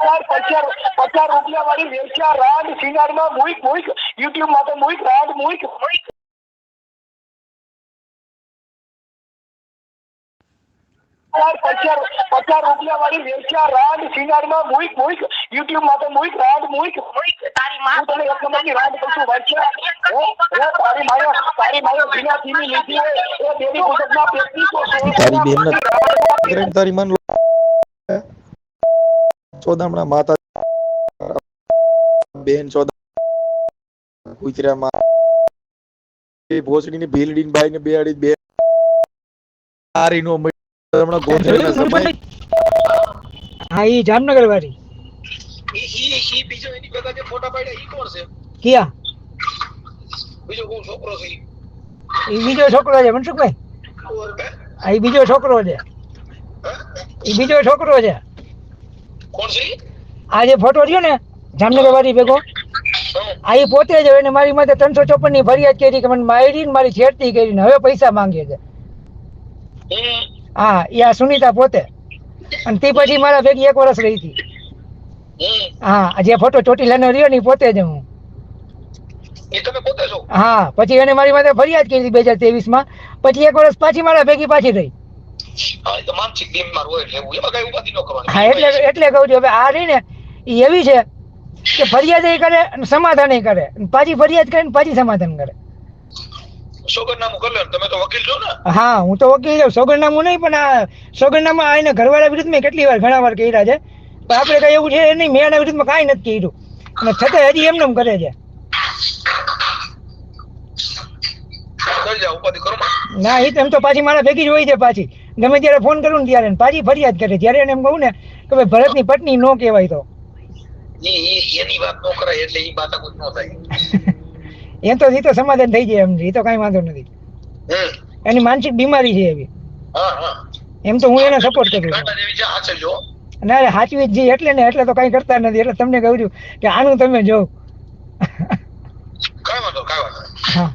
યાર પચાસ પચાસ રૂપિયા વાળી વેચ્યા રાંડ સિંગારમાં મુઈક મુઈક યુટ્યુબ માં તો મુઈક રાંડ મુઈક મુઈક યાર પચાસ પચાસ રૂપિયા વાળી વેચ્યા રાંડ સિંગારમાં મુઈક મુઈક યુટ્યુબ માં તો મુઈક રાંડ મુઈક મુઈક તારી માં હું તને એક નંબરની રાંડ કહું છું વાંચ્યા હે? હે? તારી માએ તારી માએ જીના જીની લીધી હોય એ દેવી ગુજરાતના પેટની તો છે. તારી બેન નથી. કરીને તારી મન ચોદામણા માતા બેન ચોદા કુતરામાં ભીલડી ભોસડીની ભીલડીની બાઈને બે અડી બે નો મળી. હમણાં ગોંધળીના સમય હા ઈ જામનગર વાળી ઈ ઈ ઈ બીજો એની ભેગા જે ફોટા પાડ્યા ઈ કોણ છે? કિયા? બીજો કોણ છોકરો છે ઈ? ઈ બીજો છોકરો છે મનસુખભાઈ? આ બીજો છોકરો છે. ઈ બીજો છોકરો છે. કોણ છે? આ જે ફોટો રહ્યો ને જામનગર વાળી ભેગો. આ એ પોતે જ એને મારી માથે ત્રણસો ચોપનની ફરિયાદ કરી કે મને મારી ને મારી છેડતી કરી ને હવે પૈસા માંગે છે. હા એ આ સુનીતા પોતે. અને તે પછી મારા ભેગી એક વર્ષ રહી હતી. હા જે ફોટો ચોટીલાનો રહ્યો ને પોતે જ હું. હા પછી એને મારી માથે ફરિયાદ કરી હતી બે હજાર ત્રેવીસમાં પછી એક વર્ષ પાછી મારા ભેગી પાછી રહી તો માનસિક બીમાર હોય એટલે એવું. એમાં કઈ ઉપાધિ ન કરવાની. હા એટલે એટલે કહું છું હવે આ રહી ને એ એવી છે કે ફરિયાદ એ કરે અને સમાધાન એ કરે. પાછી ફરિયાદ કરે ને પાછી સમાધાન કરે. સોગંદનામું કરી લો તમે તો વકીલ છો ને? હા હું તો વકીલ છું. સોગંદનામું નહીં પણ આ સોગંદનામા આ ઘરવાળા વિરુદ્ધ મેં કેટલી વાર ઘણા વાર કર્યા છે. પણ આપણે કઈ એવું છે નહીં. મેં એના વિરુદ્ધમાં કાંઈ નથી કર્યું. અને છતાંય હજી એમને એમ કરે છે. ના એ તો એમ તો પાછી મારા ભેગી જ હોય છે પાછી. ગમે ત્યારે ફોન કરું ને ત્યારે પાછી ફરિયાદ કરે. ત્યારે એને એમ કહું ને કે ભાઈ ભરતની પત્ની નો કહેવાય તો. એની વાત નો કરાય એટલે એ વાત ન થાય. એમ તો એ તો સમાધાન થઈ જાય એમ. એ તો કઈ વાંધો નથી. એની માનસિક બીમારી છે એવી. એમ તો હું એને સપોર્ટ કરું છું. જેવી ના અરે સાચવી જ એટલે ને એટલે તો કઈ કરતા નથી. એટલે તમને કહું છું કે આનું તમે જો કઈ વાંધો કઈ વાંધો હા.